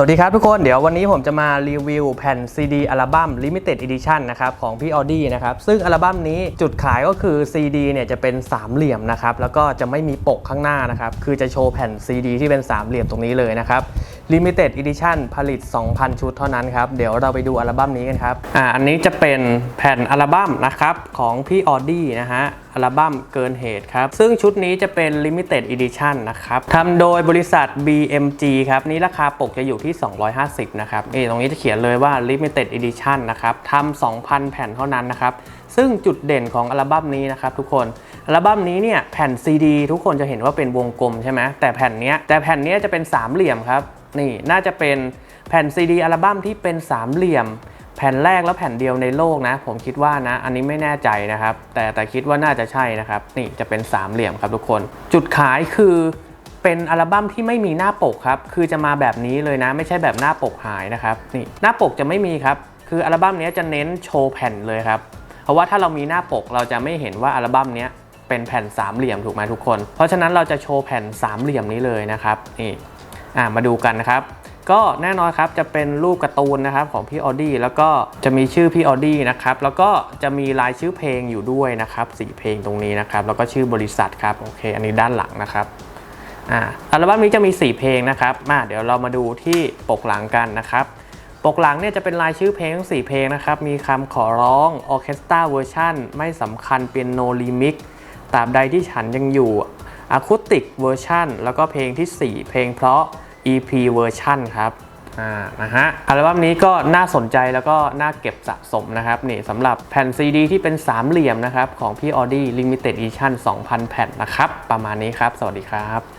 สวัสดีครับทุกคน เดี๋ยววันนี้ผมจะมารีวิวแผ่น CD อัลบั้ม Limited Edition นะครับของพี่อดีตนะครับ ซึ่งอัลบั้มนี้จุดขายก็คือ CD เนี่ยจะเป็นสามเหลี่ยมนะครับ แล้วก็จะไม่มีปกข้างหน้านะครับ คือจะโชว์แผ่น CD ที่เป็นสามเหลี่ยมตรงนี้เลยนะครับ Limited Edition ผลิต 2,000 ชุดเท่านั้นครับ เดี๋ยวเราไปดูอัลบั้มนี้กันครับ อ่า อันนี้จะเป็นแผ่นอัลบั้มนะครับ ของพี่ Audi นะฮะ อัลบั้มเกินเหตุครับ ซึ่งชุดนี้จะเป็น Limited Edition นะครับทำโดยบริษัท BMG ครับ นี่ราคาปกจะอยู่ที่ 250 นะครับนี่ตรงนี้จะเขียนเลยว่า Limited Edition นะครับทำ2,000 แผ่นเท่านั้นนะครับ ซึ่งจุดเด่นของอัลบั้มนี้นะครับทุกคน อัลบั้มนี้เนี่ยแผ่น CD ทุกคนจะเห็นว่าเป็นวงกลมใช่ไหมแต่แผ่นเนี้ยแต่แผ่นเนี้ยจะเป็นสามเหลี่ยมครับนี่น่าจะเป็นแผ่น CD อัลบั้มที่เป็นสามเหลี่ยม แผ่นแรกแล้วแผ่นเดียวในโลกนะ ผมคิดว่านะ อันนี้ไม่แน่ใจนะครับ แต่แต่คิดว่าน่าจะใช่นะครับ นี่จะเป็นสามเหลี่ยมครับทุกคน จุดขายคือเป็นอัลบั้มที่ไม่มีหน้าปกครับ คือจะมาแบบนี้เลยนะ ไม่ใช่แบบหน้าปกหายนะครับนี่หน้าปกจะไม่มีครับ คืออัลบั้มนี้จะเน้นโชว์แผ่นเลยครับ เพราะว่าถ้าเรามีหน้าปกเราจะไม่เห็นว่าอัลบั้มนี้ เป็นแผ่นสามเหลี่ยมถูกไหมทุกคน เพราะฉะนั้นเราจะโชว์แผ่นสามเหลี่ยมนี้เลยนะครับนี่อ่ามาดูกันนะครับก็แน่นอนครับจะเป็นรูปการ์ตูนนะครับของพี่ออดี้แล้วก็จะมีชื่อพี่ออดี้นะครับแล้วก็จะมีลายชื่อเพลงอยู่ด้วยนะครับสีเพลงตรงนี้นะครับแล้วก็ชื่อบริษัทครับโอเค อันนี้ด้านหลังนะครับอ่าอัลบั้มนี้จะมี 4 เพลงนะครับมาเดี๋ยวเรามาดูที่ปกหลังกันนะครับปกหลังเนี่ยจะเป็นลายชื่อเพลงทั้ง4เพลงนะครับมีคำขอร้องออเคสตราเวอร์ชันไม่สำคัญเป็นโนลิมิก ตราบใดที่ฉันยังอยู่อะคูติกเวอร์ชันแล้วก็เพลงทีสี่ 4 เพลงเพราะ EP เวอร์ชันครับอ่านะฮะอัลบั้มนี้ก็น่าสนใจแล้วก็น่าเก็บสะสมนะครับนี่สำหรับแผ่นซีดีที่เป็นสามเหลี่ยมนะครับ ของพี่ Audi Limited Edition 2,000 แผ่นนะครับ ประมาณนี้ครับ สวัสดีครับ